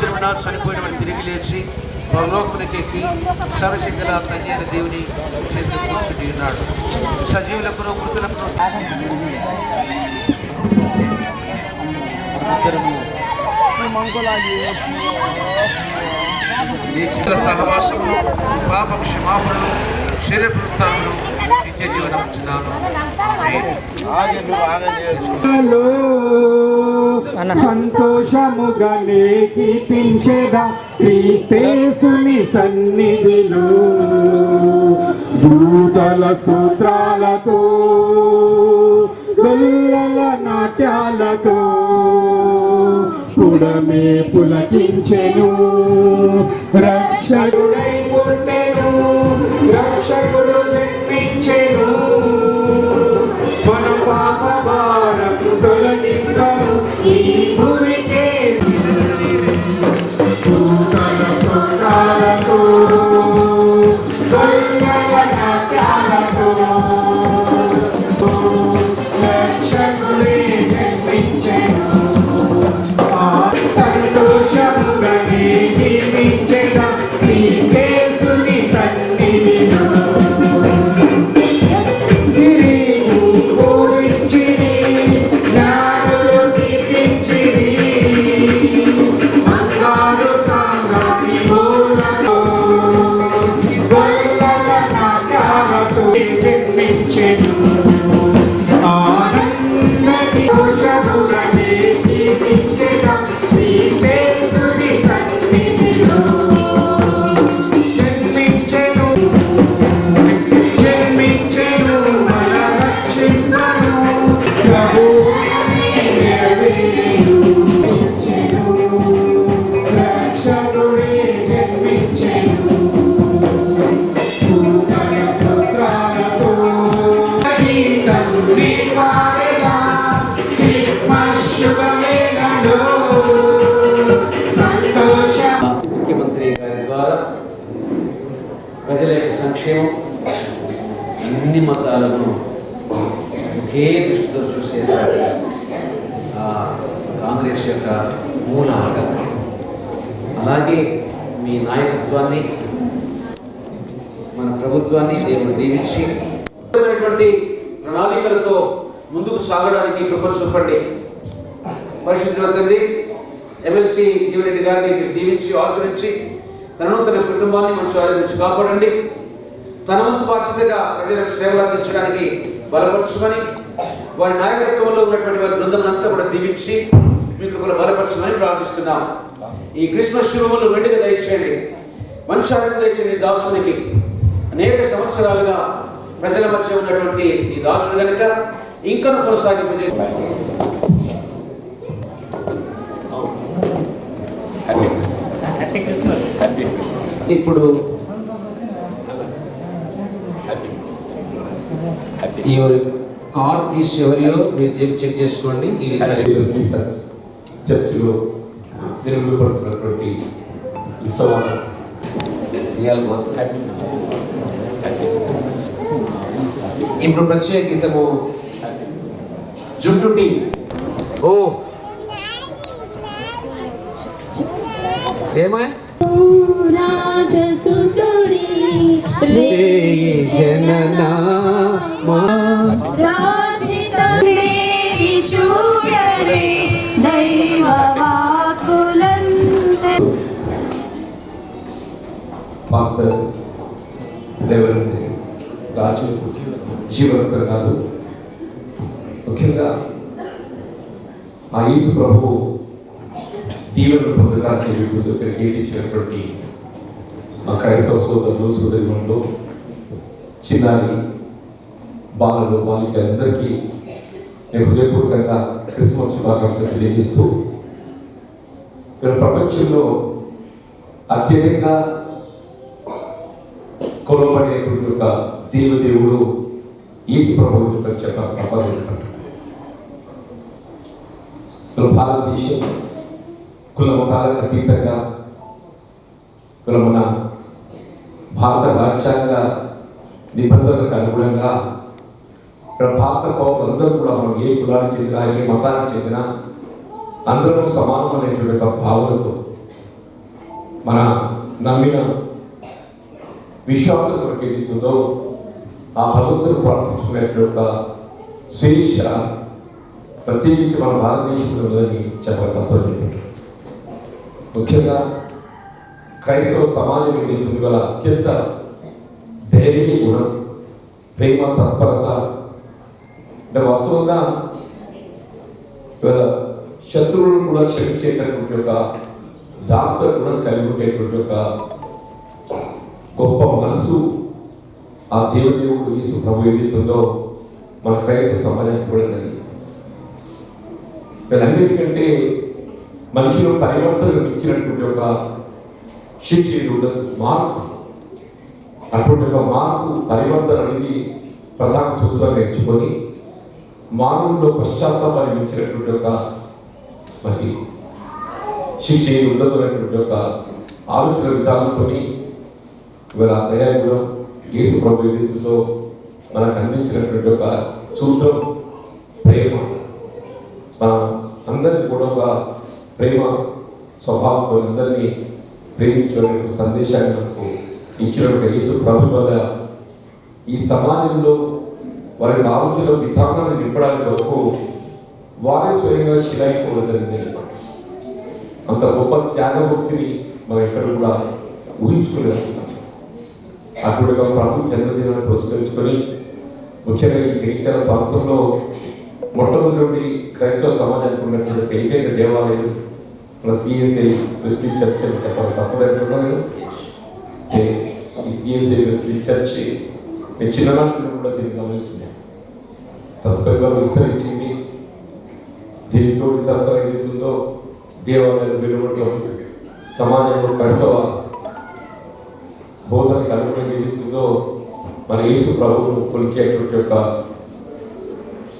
దినమున చనిపోయిన వాడు తిరిగి లేచి పరలోకమునికి ఎక్కి సర్వశక్తుల అయిన దేవుని చేతిలో కూర్చుని ఉన్నాడు. సజీవులకు మృతులకు సహవాసమును పాప క్షమాపణను శరీర వృత్తాలను నిత్య జీవనం ఉంచుతాను సంతోషముగా కీర్తించేదా క్రీస్తేసుని సన్నిధిలో దూతల స్తోత్రాలతో గొల్లల నాట్యాలతో పుడమే పులకించెను. రక్షకుడై పుట్టెను రక్షకుడు స్తోత్రాలతో గొల్లల అన్ని మతాలను ఒకే దృష్టితో చూసే కాంగ్రెస్ యొక్క మూల ఆధారం. అలాగే మీ నాయకత్వాన్ని మన ప్రభుత్వాన్ని దేవుడు దీవించి ప్రణాళికలతో ముందుకు సాగడానికి కృపను చూపండి పరిశుద్ధుల తండ్రి ఎమ్మెల్సీ జీవరెడ్డి గారిని మీరు దీవించి ఆశ్రయించి తనను తన కుటుంబాన్ని మంచి ఆరోగించి కాపాడండి. తన వంతు బాధ్యతగా ప్రజలకు సేవలు అందించడానికి బలపరచమని వారి నాయకత్వంలో ఉన్నటువంటి వారి బృందం అంతా కూడా దీవించి మీ కృపలు బలపరచమని ప్రార్థిస్తున్నాం. ఈ క్రిస్మస్ శుభములు వెండిగా దయచేయండి. మంచి ఆరోగ్యం దయచేయండి ఈ దాసునికి. అనేక సంవత్సరాలుగా ప్రజల మధ్య ఉన్నటువంటి ఈ దాసుడు కనుక ఇంకను కొనసాగింపు చేసి ఇప్పుడు ఎవరి కార్ కీస్ ఎవరియో మీరు చెక్ చెక్ చేసుకోండి ఇది చర్చిలో నిర్మిపడుతున్నటువంటి ఉత్సవాలు. ఇప్పుడు ప్రత్యేక గీతము. జుట్టు టీం ఓ. ఏమా? రాజసుతుడి రే జననా. మాస్టర్ రెవరెండ్ రాజు జీవనకర్ గారు ముఖ్యంగా ఆ యేసు ప్రభువు దీవెనలు పొందడానికి వీళ్ళు ఇక్కడికి ఏదించినటువంటి మా క్రైస్తవ సోదరులు సోదరులు చిన్నారి బాలలు బాలికలందరికీ నేను హృదయపూర్వకంగా క్రిస్మస్ శుభాకాంక్షలు తెలియజేస్తూ ఇక్కడ ప్రపంచంలో అత్యధికంగా కొలబడేటువంటి యొక్క దేవదేవుడు ఈసు ప్రభువు యొక్క చెప్ప ప్రపంచం భారతదేశం కుల మతాలకు అతీతంగా కుల మన భారత రాజ్యాంగ నిబంధనలకు అనుగుణంగా ఇక్కడ భారత పౌరులందరూ కూడా మనం ఏ కులానికి చెందినా ఏ మతానికి చెందిన అందరూ సమానమైనటువంటి ఒక భావనతో మన నమ్మిన విశ్వాసం మనకి ఏదైతుందో ఆ భగవంతుడు ప్రార్థించుకునేటువంటి ఒక స్వేచ్ఛ ప్రత్యేకించి మన భారతదేశంలో ఉందని చెప్పక తప్పదు చెప్పారు ముఖ్యంగా క్రైస్తవ సమాజం ఏదైతుంది గల అత్యంత ధైర్య గుణం ప్రేమ తత్పరత అంటే వాస్తవంగా శత్రువులను కూడా క్షమించేటటువంటి ఒక దాంతో కూడా కలిగి ఉండేటువంటి ఒక గొప్ప మనసు ఆ దేవుడు ఈ ప్రభు ఏదైతుందో మన క్రైస్తవ సమాజానికి కూడా కలిగింది వీళ్ళన్నిటికంటే మనుషులు పరివర్తన ఇచ్చినటువంటి ఒక శిక్షణ ఉండదు? మార్పు. అటువంటి ఒక మార్పు పరివర్తన అనేది ప్రధాన సూత్రాన్ని నేర్చుకొని మానవుల్లో పశ్చాత్తాపాన్ని మించినటువంటి ఒక మరి శిక్ష ఏది ఉండదు అనేటువంటి ఒక ఆలోచన విధానంతో ఇవాళ దయాగుణం యేసు ప్రభు మనకు అందించినటువంటి ఒక సూత్రం ప్రేమ. మన అందరినీ కూడా ఒక ప్రేమ స్వభావంతో అందరినీ ప్రేమించే సందేశాన్ని మనకు ఇచ్చినటువంటి యేసు ప్రభు వల్ల ఈ సమాజంలో వారి ఆలోచనలో విధానాన్ని నింపడానికి వరకు వారే స్వయంగా శిలాయించడం జరిగింది అంత గొప్ప త్యాగమూర్తిని మనం ఎక్కడ కూడా ఊహించుకోలేదు అటువంటిగా ప్రభు జన్మదినాన్ని పురస్కరించుకొని ముఖ్యంగా ఈ గిరిజన ప్రాంతంలో మొట్టమొదటి క్రైస్తవ సమాజానికి ఉన్నటువంటి ఏకైక దేవాలయం మన సిఎస్ఐ క్రిస్టియన్ చర్చ్ అని చెప్పాలి. తప్పలేకుండా ఈ సిఎస్ఐ క్రిస్టియన్ చర్చ్ నేను చిన్ననాటి కూడా దీన్ని గమనిస్తున్నాను తదుపరిగా విస్తరించింది. దీనితో తత్వం ఏదైతుందో దేవాలయాలు వెలువడటం సమాజంలో క్రైస్తవ బోధన కనుగొన ఏదైతుందో మన యేసు ప్రభువును కొలిచేటువంటి యొక్క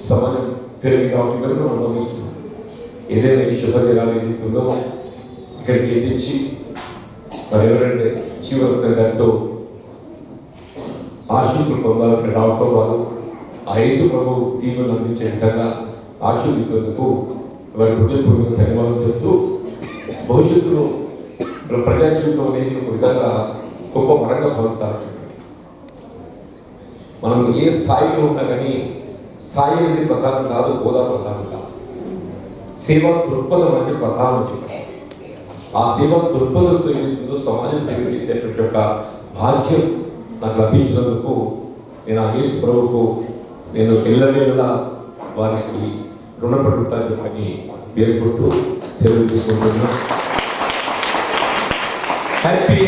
సమాజం పెరిగి కాబట్టి కనుక మనం గమనిస్తున్నాం. ఏదైనా ఈ శుభదినాలు ఏదైతుందో ఇక్కడికి ఎదించి మరి ఎవరంటే జీవన గారితో ఆశీస్సులు పొందాలని రావటం వారు ఆ యేసు ప్రభు దీవులను అందించే విధంగా ఆశీర్వించేందుకు వారి హృదయపూర్వక ధన్యవాదాలు చెప్తూ భవిష్యత్తులో ప్రజాజీవితం అనేది ఒక విధంగా గొప్ప వరంగా భావిస్తారు మనం ఏ స్థాయిలో ఉన్నా కానీ స్థాయి అనేది ప్రధానం కాదు హోదా ప్రధానం కాదు. సేవా దృక్పథం అనేది ప్రధానం ఆ సేవా దృక్పథంతో ఏదైతుందో సమాజం సేవ చేసేటువంటి యొక్క భాగ్యం నాకు లభించినందుకు నేను ఆ యేసు ప్రభుకు నేను ఎల్లవేళలా వారికి రుణపడి ఉంటాను చెప్పని పేర్కొంటూ సెలవు తీసుకుంటున్నా హ్యాపీ